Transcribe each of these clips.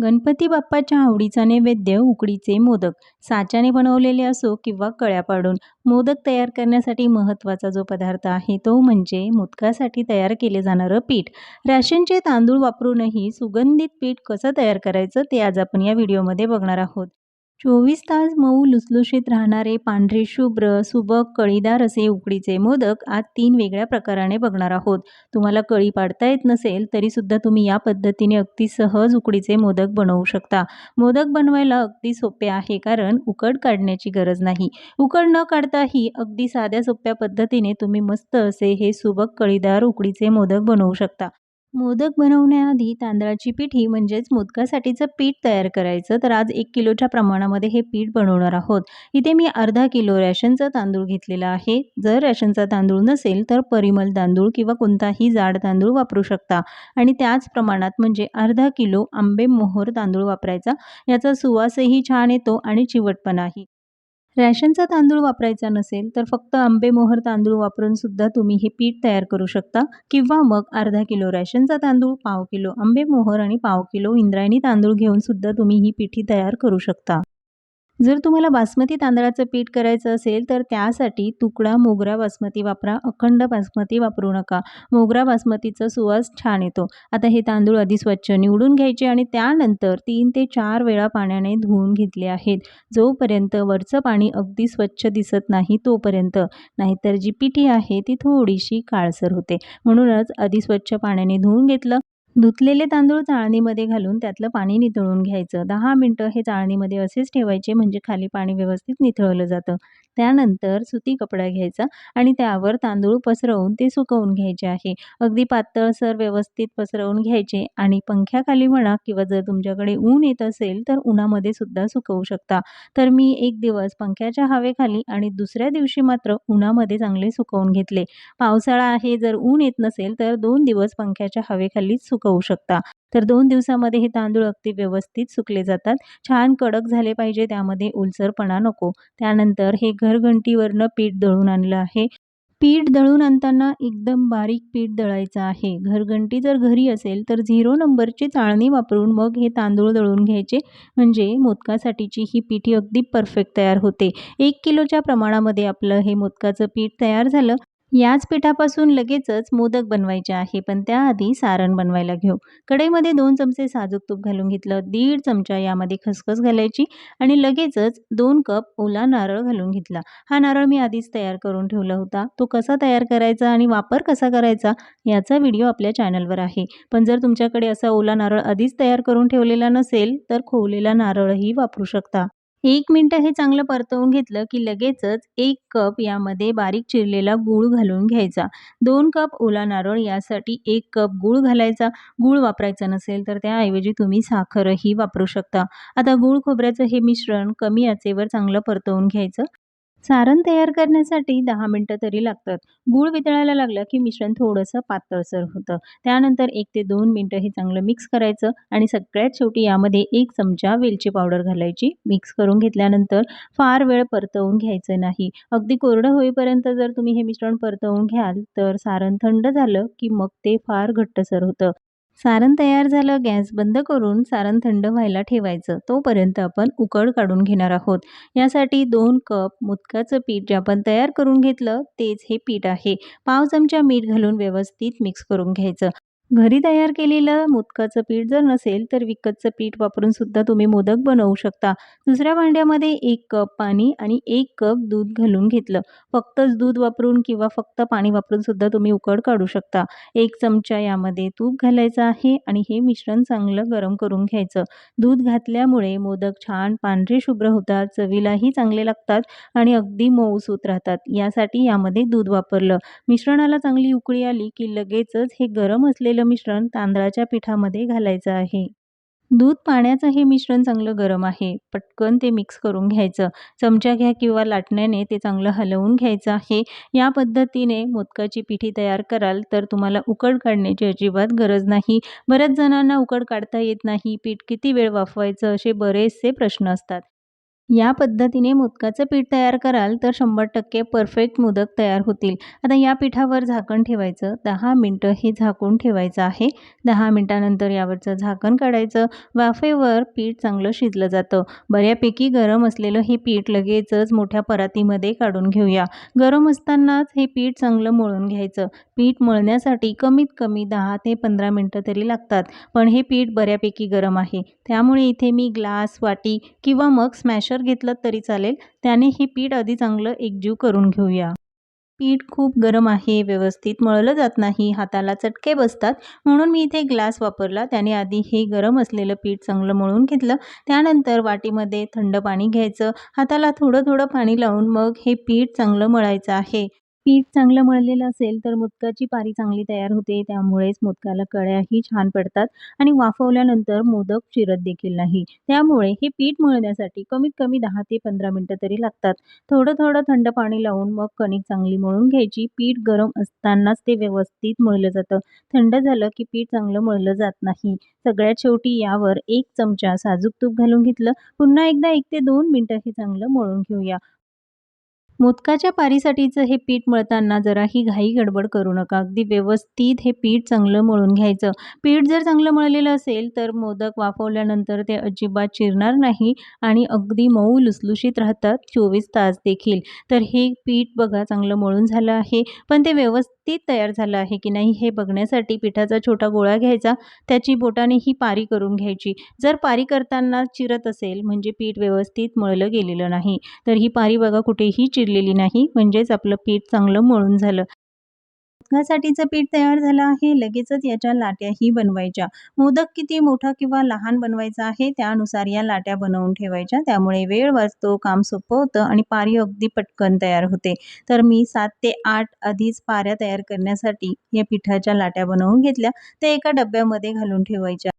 गणपती बाप्पाच्या आवडीचा नैवेद्य उकडीचे मोदक. साच्याने बनवलेले असो किंवा कळ्या पाडून मोदक तयार करण्यासाठी महत्त्वाचा जो पदार्थ आहे तो म्हणजे मोदकासाठी तयार केले जाणारं पीठ. राशनचे तांदूळ वापरूनही सुगंधित पीठ कसं तयार करायचं ते आज आपण या व्हिडिओमध्ये बघणार आहोत. चोवीस तास मऊ लुसलुशीत राहणारे पांढरे शुभ्र सुबक कळीदार असे उकडीचे मोदक आज तीन वेगळ्या प्रकाराने बघणार आहोत. तुम्हाला कळी पाडता येत नसेल तरीसुद्धा तुम्ही या पद्धतीने अगदी सहज उकडीचे मोदक बनवू शकता. मोदक बनवायला अगदी सोपे आहे कारण उकड काढण्याची गरज नाही. उकड न काढताही अगदी साध्या सोप्या पद्धतीने तुम्ही मस्त असे हे सुबक कळीदार उकडीचे मोदक बनवू शकता. मोदक बनवण्याआधी तांदळाची पिठी म्हणजेच मोदकासाठीचं पीठ तयार करायचं. तर आज एक किलोच्या प्रमाणामध्ये हे पीठ बनवणार आहोत. इथे मी अर्धा किलो रॅशनचा तांदूळ घेतलेला आहे. जर रॅशनचा तांदूळ नसेल तर परिमल तांदूळ किंवा कोणताही जाड तांदूळ वापरू शकता. आणि त्याच प्रमाणात म्हणजे अर्धा किलो आंबे मोहर तांदूळ वापरायचा. याचा सुवासही छान येतो आणि चिवटपणाही. रॅशनचा तांदूळ वापरायचा नसेल तर फक्त आंबेमोहर तांदूळ वापरून सुद्धा तुम्ही हे पीठ तयार करू शकता. किंवा मग अर्धा किलो रॅशनचा तांदूळ पाव किलो आंबेमोहर आणि पाव किलो इंद्रायणी तांदूळ घेऊन सुद्धा तुम्ही ही पिठी तयार करू शकता. जर तुम्हाला बासमती तांदळाचं पीठ करायचं असेल तर त्यासाठी तुकडा मोगरा बासमती वापरा. अखंड बासमती वापरू नका. मोगरा बासमतीचा सुवास छान येतो. आता हे तांदूळ आधी स्वच्छ निवडून घ्यायचे आणि त्यानंतर तीन ते चार वेळा पाण्याने धुवून घेतले आहेत. जोपर्यंत वरचं पाणी अगदी स्वच्छ दिसत नाही तोपर्यंत. नाहीतर जी पिठी आहे ती थोडीशी काळसर होते. म्हणूनच आधी स्वच्छ पाण्याने धुवून घेतलं. धुतलेले तांदूळ चाळणीमध्ये घालून त्यातलं पाणी नितळून घ्यायचं. दहा मिनटं हे चाळणीमध्ये असेच ठेवायचे म्हणजे खाली पाणी व्यवस्थित निथळलं जातं. त्यानंतर सुती कपडा घ्यायचा आणि त्यावर तांदूळ पसरवून ते सुकवून घ्यायचे आहे. अगदी पातळसर व्यवस्थित पसरवून घ्यायचे आणि पंख्याखाली म्हणा किंवा जर तुमच्याकडे ऊन येत असेल तर उन्हामध्ये सुद्धा सुकवू शकता. तर मी एक दिवस पंख्याच्या हवेखाली आणि दुसऱ्या दिवशी मात्र उन्हामध्ये चांगले सुकवून घेतले. पावसाळा आहे जर ऊन येत नसेल तर दोन दिवस पंख्याच्या हवेखालीच सुकवू शकता. तर दोन दिवसामध्ये हे तांदूळ अगदी व्यवस्थित सुकले जातात. छान कडक झाले पाहिजे त्यामध्ये ओलसरपणा नको. त्यानंतर हे घरघंटीवरनं पीठ दळून आणलं आहे. पीठ दळून आणताना एकदम बारीक पीठ दळायचं आहे. घरघंटी जर घरी असेल तर झिरो नंबरची चाळणी वापरून मग हे तांदूळ दळून घ्यायचे. म्हणजे मोदकासाठीची ही पिठी अगदी परफेक्ट तयार होते. एक किलोच्या प्रमाणामध्ये आपलं हे मोदकाचं पीठ तयार झालं. याच पिठापासून लगेचच मोदक बनवायचे आहे पण त्याआधी सारण बनवायला घेऊ. कढईमध्ये दोन चमचे साजूक तूप घालून घेतलं दीड चमचा यामध्ये खसखस घालायची आणि लगेचच दोन कप ओला नारळ घालून घेतला. हा नारळ मी आधीच तयार करून ठेवला होता. तो कसा तयार करायचा आणि वापर कसा करायचा याचा व्हिडिओ आपल्या चॅनलवर आहे. पण जर तुमच्याकडे असा ओला नारळ आधीच तयार करून ठेवलेला नसेल तर खोवलेला नारळही वापरू शकता. एक मिनटं हे चांगलं परतवून घेतलं की लगेचच एक कप यामध्ये बारीक चिरलेला गूळ घालून घ्यायचा. दोन कप ओला नारळ यासाठी एक कप गूळ घालायचा. गूळ वापरायचा नसेल तर त्याऐवजी तुम्ही साखरही वापरू शकता. आता गूळ खोबऱ्याचं हे मिश्रण कमी आचेवर चांगलं परतवून घ्यायचं. सारण तयार करण्यासाठी दहा मिनटं तरी लागतात. गूळ वितळायला लागलं की मिश्रण थोडंसं पातळसर होतं. त्यानंतर एक ते दोन मिनटं हे चांगलं मिक्स करायचं आणि सगळ्यात शेवटी यामध्ये एक चमचा वेलची पावडर घालायची. मिक्स करून घेतल्यानंतर फार वेळ परतवून घ्यायचं नाही. अगदी कोरडं होईपर्यंत जर तुम्ही हे मिश्रण परतवून घ्याल तर सारण थंड झालं की मग ते फार घट्टसर होतं. सारण तयार झालं गॅस बंद करून सारण थंड व्हायला ठेवायचं. तोपर्यंत आपण उकड काढून घेणार आहोत. यासाठी दोन कप मुदकाचं पीठ जे आपण तयार करून घेतलं तेच हे पीठ आहे. पाव चमचा मीठ घालून व्यवस्थित मिक्स करून घ्यायचं. घरी तयार केलेलं मोदकाचं पीठ जर नसेल तर विकतचं पीठ वापरून सुद्धा तुम्ही मोदक बनवू शकता. दुसऱ्या भांड्यामध्ये एक कप पाणी आणि एक कप दूध घालून घेतलं. फक्तच दूध वापरून किंवा फक्त पाणी वापरून सुद्धा तुम्ही उकड काढू शकता. एक चमचा यामध्ये तूप घालायचं आहे आणि हे मिश्रण चांगलं गरम करून घ्यायचं. दूध घातल्यामुळे मोदक छान पांढरे शुभ्र होतात चवीलाही चांगले लागतात आणि अगदी मऊसूत राहतात. यासाठी यामध्ये दूध वापरलं. मिश्रणाला चांगली उकळी आली की लगेचच हे गरम असलेलं मिश्रण तांदळाच्या पिठामध्ये घालायचं आहे. दूध पाण्याचं हे मिश्रण चांगलं गरम आहे. पटकन ते मिक्स करून घ्यायचं. चमचा घ्या किंवा लाटण्याने ते चांगलं हलवून घ्यायचं आहे. या पद्धतीने मोदकाची पिठी तयार कराल तर तुम्हाला उकड काढण्याची अजिबात गरज नाही. बऱ्याच जणांना उकड काढता येत नाही. पीठ किती वेळ वाफवायचं असे बरेचसे प्रश्न असतात. या पद्धतीने मोदकाचं पीठ तयार कराल तर शंभर टक्के परफेक्ट मोदक तयार होतील. आता या पिठावर झाकण ठेवायचं. दहा मिनटं हे झाकून ठेवायचं आहे. दहा मिनटानंतर यावरचं झाकण काढायचं. वाफेवर पीठ चांगलं शिजलं जातं. बऱ्यापैकी गरम असलेलं हे पीठ लगेचच मोठ्या परातीमध्ये काढून घेऊया. गरम असतानाच हे पीठ चांगलं मळून घ्यायचं. पीठ मळण्यासाठी कमीत कमी दहा ते पंधरा मिनटं तरी लागतात. पण हे पीठ बऱ्यापैकी गरम आहे. त्यामुळे इथे मी ग्लास वाटी किंवा मग स्मॅशर घेतलं तरी चालेल. त्याने हे पीठ आधी चांगलं एकजीव करून घेऊया. पीठ खूप गरम आहे व्यवस्थित मळलं जात नाही हाताला चटके बसतात. म्हणून मी इथे ग्लास वापरला. त्याने आधी हे गरम असलेलं पीठ चांगलं मळून घेतलं. त्यानंतर वाटीमध्ये थंड पाणी घ्यायचं. हाताला थोडं थोडं पाणी लावून मग हे पीठ चांगलं मळायचं आहे. पीठ चांगलं मळलेलं असेल तर मोदकाची पारी चांगली तयार होते. त्यामुळेच मोदकाला कळ्याही छान पडतात आणि वाफवल्यानंतर मोदक चिरत देखील नाही. त्यामुळे हे पीठ मळण्यासाठी कमीत कमी दहा ते पंधरा मिनटं तरी लागतात. थोडं थोडं थंड पाणी लावून मग कणिक चांगली मळून घ्यायची. पीठ गरम असतानाच ते व्यवस्थित मळलं जातं. थंड झालं की पीठ चांगलं मळलं जात नाही. सगळ्यात शेवटी यावर एक चमचा साजूक तूप घालून घेतलं. पुन्हा एकदा एक ते दोन मिनटं हे चांगलं मळून घेऊया. मोदकाच्या पारीसाठीचं हे पीठ मळताना जराही घाई गडबड करू नका. अगदी व्यवस्थित हे पीठ चांगलं मळून घ्यायचं. पीठ जर चांगलं मळलेलं असेल तर मोदक वाफवल्यानंतर ते अजिबात चिरणार नाही आणि अगदी मऊ लुसलुशीत राहतात चोवीस तास देखील. तर हे पीठ बघा चांगलं मळून झालं आहे. पण ते व्यवस्थित तयार झालं आहे की नाही हे बघण्यासाठी पिठाचा छोटा गोळा घ्यायचा. त्याची बोटाने ही पारी करून घ्यायची. जर पारी करताना चिरत असेल म्हणजे पीठ व्यवस्थित मळलं गेलेलं नाही तर ही पारी बघा कुठेही चिरलेली नाही. म्हणजेच आपलं पीठ चांगलं मळून झालं. मोदकासाठीचं पीठ तयार झालं आहे. लगेचच याच्या लाट्याही बनवायच्या. मोदक किती मोठा किंवा लहान बनवायचा आहे त्यानुसार या लाट्या बनवून ठेवायच्या. त्यामुळे वेळ वाचतो काम सोपं होतं आणि पारी अगदी पटकन तयार होते. तर मी सात ते आठ आधीच पाऱ्या तयार करण्यासाठी या पिठाच्या लाट्या बनवून घेतल्या. त्या एका डब्यामध्ये घालून ठेवायच्या.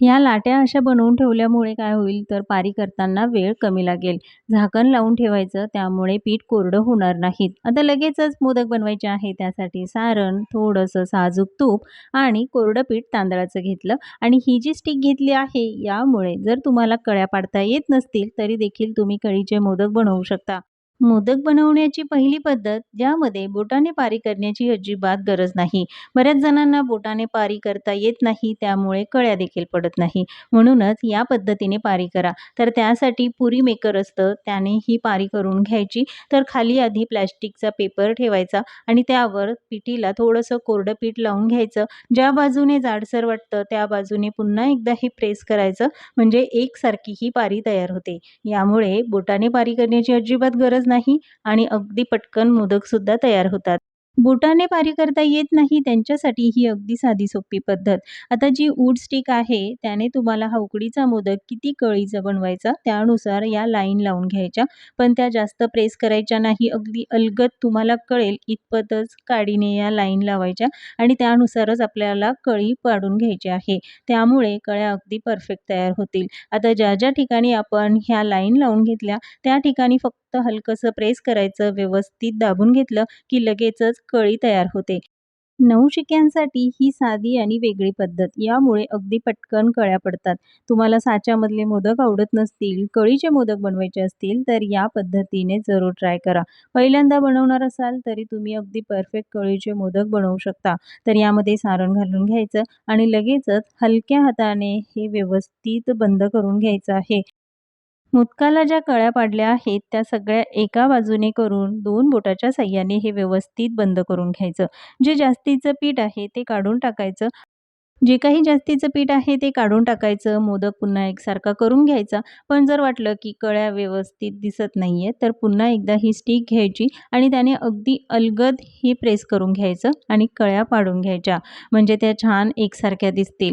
ह्या लाट्या अशा बनवून ठेवल्यामुळे काय होईल तर पारी करताना वेळ कमी लागेल. झाकण लावून ठेवायचं त्यामुळे पीठ कोरडं होणार नाहीत. आता लगेचच मोदक बनवायचे आहे त्यासाठी सारण थोडंसं साजूक तूप आणि कोरडं पीठ तांदळाचं घेतलं. आणि ही जी स्टिक घेतली आहे यामुळे जर तुम्हाला कळ्या पाडता येत नसतील तरी देखील तुम्ही कळीचे मोदक बनवू शकता. मोदक बनवण्याची पहिली पद्धत ज्यामध्ये बोटाने पारी करण्याची अजिबात गरज नाही. बऱ्याच जणांना बोटाने पारी करता येत नाही त्यामुळे कळ्या देखील पडत नाही. म्हणूनच या पद्धतीने पारी करा. तर त्यासाठी पुरी मेकर असतं त्याने ही पारी करून घ्यायची. तर खाली आधी प्लॅस्टिकचा पेपर ठेवायचा आणि त्यावर पिठीला थोडंसं कोरडं पीठ लावून घ्यायचं. ज्या बाजूने जाडसर वाटतं त्या बाजूने पुन्हा एकदा हे प्रेस करायचं. म्हणजे एकसारखी ही पारी तयार होते. यामुळे बोटाने पारी करण्याची अजिबात गरज नाही आणि अगदी पटकन मोदकसुद्धा तयार होतात. बोटाने पारी करता येत नाही त्यांच्यासाठी ही अगदी साधी सोपी पद्धत. आता जी वूड स्टिक आहे त्याने तुम्हाला हा उकडीचा मोदक किती कळीचा बनवायचा त्यानुसार या लाईन लावून घ्यायच्या. पण त्या जास्त प्रेस करायच्या नाही अगदी अलगद तुम्हाला कळेल इतपतच काडीने या लाईन लावायच्या आणि त्यानुसारच आपल्याला कळी पाडून घ्यायची आहे. त्यामुळे कळ्या अगदी परफेक्ट तयार होतील. आता ज्या ज्या ठिकाणी आपण ह्या लाईन लावून घेतल्या त्या ठिकाणी फक्त फक्त हलकंसं प्रेस करायचं व्यवस्थित दाबून घेतलं की लगेचच कळी तयार होते. नवशिक्यांसाठी ही साधी आणि वेगळी पद्धत. यामुळे अगदी पटकन कळ्या पडतात. तुम्हाला साच्यामधले मोदक आवडत नसतील कळीचे मोदक बनवायचे असतील तर या पद्धतीने जरूर ट्राय करा. पहिल्यांदा बनवणार असाल तरी तुम्ही अगदी परफेक्ट कळीचे मोदक बनवू शकता. तर यामध्ये सारण घालून घ्यायचं आणि लगेचच हलक्या हाताने हे व्यवस्थित बंद करून घ्यायचं आहे. मोदकाला ज्या कळ्या पाडल्या आहेत त्या सगळ्या एका बाजूने करून दोन बोटाच्या साह्याने हे व्यवस्थित बंद करून घ्यायचं. जे जास्तीचं पीठ आहे ते काढून टाकायचं. जे काही जास्तीचं पीठ आहे ते काढून टाकायचं. मोदक पुन्हा एकसारखा करून घ्यायचा. पण जर वाटलं की कळ्या व्यवस्थित दिसत नाही आहे तर पुन्हा एकदा ही स्टिक घ्यायची आणि त्याने अगदी अलगद ही प्रेस करून घ्यायचं आणि कळ्या पाडून घ्यायच्या. म्हणजे त्या छान एकसारख्या दिसतील.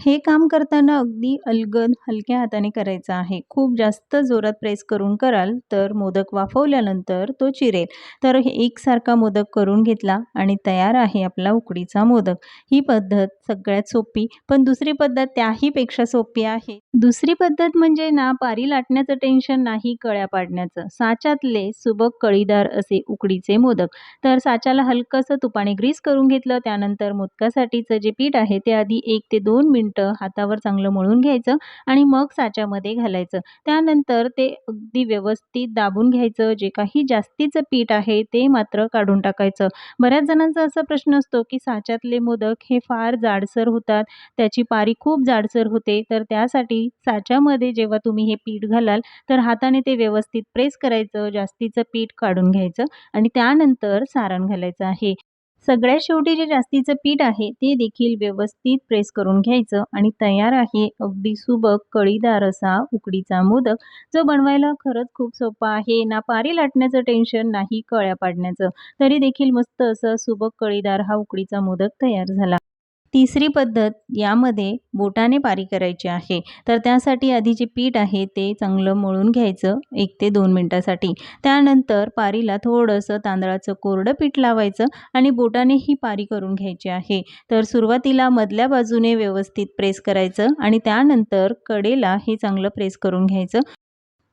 हे काम करताना अगदी अलगद हलक्या हाताने करायचं आहे. खूप जास्त जोरात प्रेस करून कराल तर मोदक वाफवल्यानंतर तो चिरेल. तर हे एकसारखा मोदक करून घेतला आणि तयार आहे आपला उकडीचा मोदक. ही पद्धत सगळ्यात सोपी पण दुसरी पद्धत त्याहीपेक्षा सोपी आहे. दुसरी पद्धत म्हणजे ना पारी लाटण्याचं टेन्शन नाही कळ्या पाडण्याचं. साच्यातले सुबक कळीदार असे उकडीचे मोदक. तर साच्याला हलकंसं तुपाने ग्रीस करून घेतलं त्यानंतर मोदकासाठीचं जे पीठ आहे ते आधी एक ते दोन मिनिट मिनटं हातावर चांगलं मळून घ्यायचं आणि मग साच्यामध्ये घालायचं. त्यानंतर ते अगदी व्यवस्थित दाबून घ्यायचं. जे काही जास्तीचं पीठ आहे ते मात्र काढून टाकायचं. बऱ्याच जणांचा असा प्रश्न असतो की साच्यातले मोदक हे फार जाडसर होतात. त्याची पारी खूप जाडसर होते. तर त्यासाठी साच्यामध्ये जेव्हा तुम्ही हे पीठ घालाल तर हाताने ते व्यवस्थित प्रेस करायचं. जास्तीचं पीठ काढून घ्यायचं आणि त्यानंतर सारण घालायचं आहे. सगळ्यात शेवटी जे जास्तीचं पीठ आहे ते देखील व्यवस्थित प्रेस करून घ्यायचं आणि तयार आहे. अगदी सुबक कळीदार असा उकडीचा मोदक जो बनवायला खरंच खूप सोपा आहे. ना पारी लाटण्याचं टेन्शन नाही कळ्या पाडण्याचं. तरी देखील मस्त असं सुबक कळीदार हा उकडीचा मोदक तयार झाला. तिसरी पद्धत यामध्ये बोटाने पारी करायची आहे. तर त्यासाठी आधी जे पीठ आहे ते चांगलं मळून घ्यायचं एक ते दोन मिनटासाठी. त्यानंतर पारीला थोडंसं तांदळाचं कोरडं पीठ लावायचं आणि बोटाने ही पारी करून घ्यायची आहे. तर सुरुवातीला मधल्या बाजूने व्यवस्थित प्रेस करायचं आणि त्यानंतर कडेला हे चांगलं प्रेस करून घ्यायचं.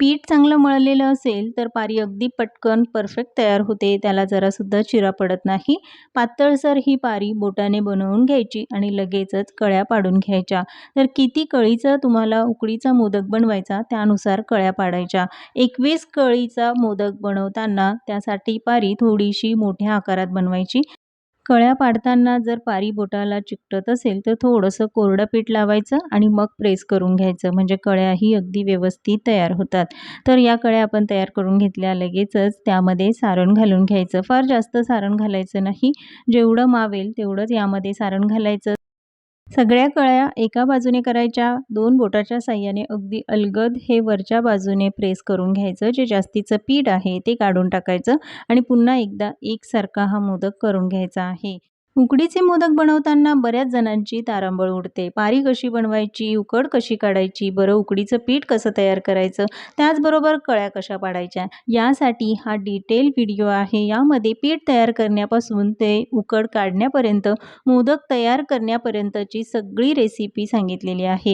पीठ चांगलं मळलेलं असेल तर पारी अगदी पटकन परफेक्ट तयार होते. त्याला जरासुद्धा चिरा पडत नाही. पातळसर ही पारी बोटाने बनवून घ्यायची आणि लगेचच कळ्या पाडून घ्यायच्या. तर किती कळीचा तुम्हाला उकडीचा मोदक बनवायचा त्यानुसार कळ्या पाडायच्या. एकवीस कळीचा मोदक बनवताना त्यासाठी पारी थोडीशी मोठ्या आकारात बनवायची. कळ्या पाडताना जर पारी बोटाला चिकटत असेल तर थोडंसं कोरडं पीठ लावायचं आणि मग प्रेस करून घ्यायचं. म्हणजे कळ्याही अगदी व्यवस्थित तयार होतात. तर या कळ्या आपण तयार करून घेतल्या लगेचच त्यामध्ये सारण घालून घ्यायचं. फार जास्त सारण घालायचं नाही. जेवढं मावेल तेवढंच यामध्ये सारण घालायचं. सगळ्या कळ्या एका बाजूने करायच्या दोन बोटाच्या साह्याने अगदी अलगद हे वरच्या बाजूने प्रेस करून घ्यायचं. जे जास्तीचं पीठ आहे ते काढून टाकायचं आणि पुन्हा एकदा एकसारखा हा मोदक करून घ्यायचा आहे. उकडीचे मोदक बनवताना बऱ्याच जणांची तारांबळ उडते. पारी कशी बनवायची उकड कशी काढायची बरं उकडीचं पीठ कसं तयार करायचं त्याचबरोबर कळ्या कशा पाडायच्या यासाठी हा डिटेल व्हिडिओ आहे. यामध्ये पीठ तयार करण्यापासून ते उकड काढण्यापर्यंत मोदक तयार करण्यापर्यंतची सगळी रेसिपी सांगितलेली आहे.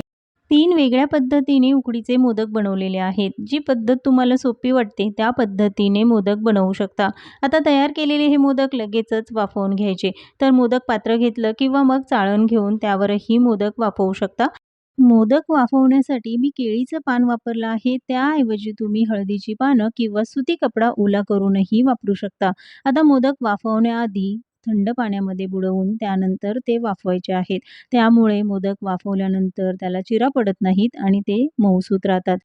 तीन वेगळ्या पद्धतीने उकडीचे मोदक बनवलेले आहेत. जी पद्धत तुम्हाला सोपी वाटते त्या पद्धतीने मोदक बनवू शकता. आता तयार केलेले हे मोदक लगेचच वाफवून घ्यायचे. तर मोदक पात्र घेतलं किंवा मग चाळण घेऊन त्यावरही मोदक वाफवू शकता. मोदक वाफवण्यासाठी मी केळीचं पान वापरलं आहे. त्याऐवजी तुम्ही हळदीची पानं किंवा सुती कपडा ओला करूनही वापरू शकता. आता मोदक वाफवण्याआधी थंड पाण्यामध्ये बुडवून त्यानंतर ते वाफवायचे आहेत. त्यामुळे मोदक वाफवल्यानंतर त्याला चिरा पडत नाहीत आणि ते मऊसूत राहतात.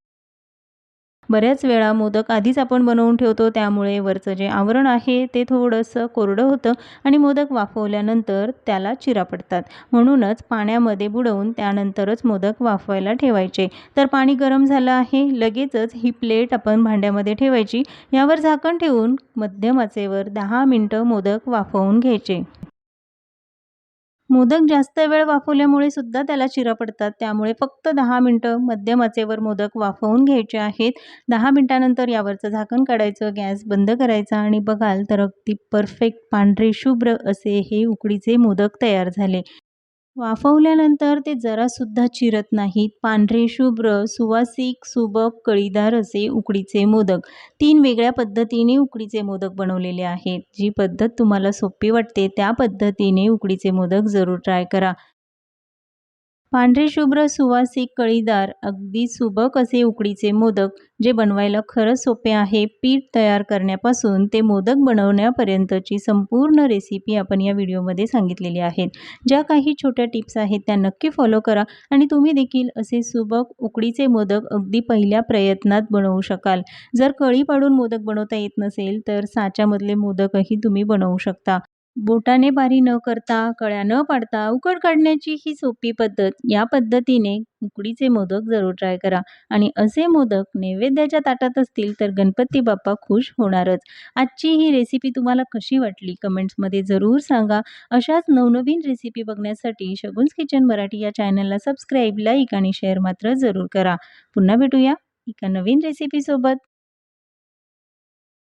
बऱ्याच वेळा मोदक आधीच आपण बनवून ठेवतो त्यामुळे वरचं जे आवरण आहे ते थोडंसं कोरडं होतं आणि मोदक वाफवल्यानंतर त्याला चिरा पडतात. म्हणूनच पाण्यामध्ये बुडवून त्यानंतरच मोदक वाफवायला ठेवायचे. तर पाणी गरम झालं आहे लगेचच ही प्लेट आपण भांड्यामध्ये ठेवायची. यावर झाकण ठेवून मध्यम आचेवर दहा मिनटं मोदक वाफवून घ्यायचे. मोदक जास्त वेळ वाफवल्यामुळे सुद्धा त्याला चिरा पडतात. त्यामुळे फक्त दहा मिनटं मध्यम आचेवर मोदक वाफवून घ्यायचे आहेत. दहा मिनटानंतर यावरचं झाकण काढायचं गॅस बंद करायचा आणि बघाल तर अगदी परफेक्ट पांढरे शुभ्र असे हे उकडीचे मोदक तयार झाले. वाफवल्यानंतर ते जरासुद्धा चिरत नाहीत. पांढरे शुभ्र सुवासिक सुबक कळीदार असे उकडीचे मोदक. तीन वेगळ्या पद्धतीने उकडीचे मोदक बनवलेले आहेत. जी पद्धत तुम्हाला सोपी वाटते त्या पद्धतीने उकडीचे मोदक जरूर ट्राय करा. पांढरे शुभ्र सुवासिक कळीदार अगदी सुबक असे उकडीचे मोदक जे बनवायला खरंच सोपे आहे? पीठ तयार करण्यापासून ते मोदक बनवण्यापर्यंतची संपूर्ण रेसिपी आपण या व्हिडिओमध्ये सांगितलेली आहेत. ज्या काही छोट्या टिप्स आहेत त्या नक्की फॉलो करा आणि तुम्ही देखील असे सुबक उकडीचे मोदक अगदी पहिल्या प्रयत्नात बनवू शकाल. जर कळी पाडून मोदक बनवता येत नसेल तर साच्यामधले मोदकही तुम्ही बनवू शकता. बोटाने बारी न करता कळ्या न पाडता उकड काढण्याची ही सोपी पद्धत. या पद्धतीने उकडीचे मोदक जरूर ट्राय करा. आणि असे मोदक नैवेद्याच्या ताटात असतील तर गणपती बाप्पा खुश होणारच. आजची ही रेसिपी तुम्हाला कशी वाटली? कमेंट्समध्ये जरूर सांगा. अशाच नवनवीन रेसिपी बघण्यासाठी शगुन्स किचन मराठी या चॅनलला सबस्क्राईब लाईक आणि शेअर मात्र जरूर करा. पुन्हा भेटूया एका नवीन रेसिपीसोबत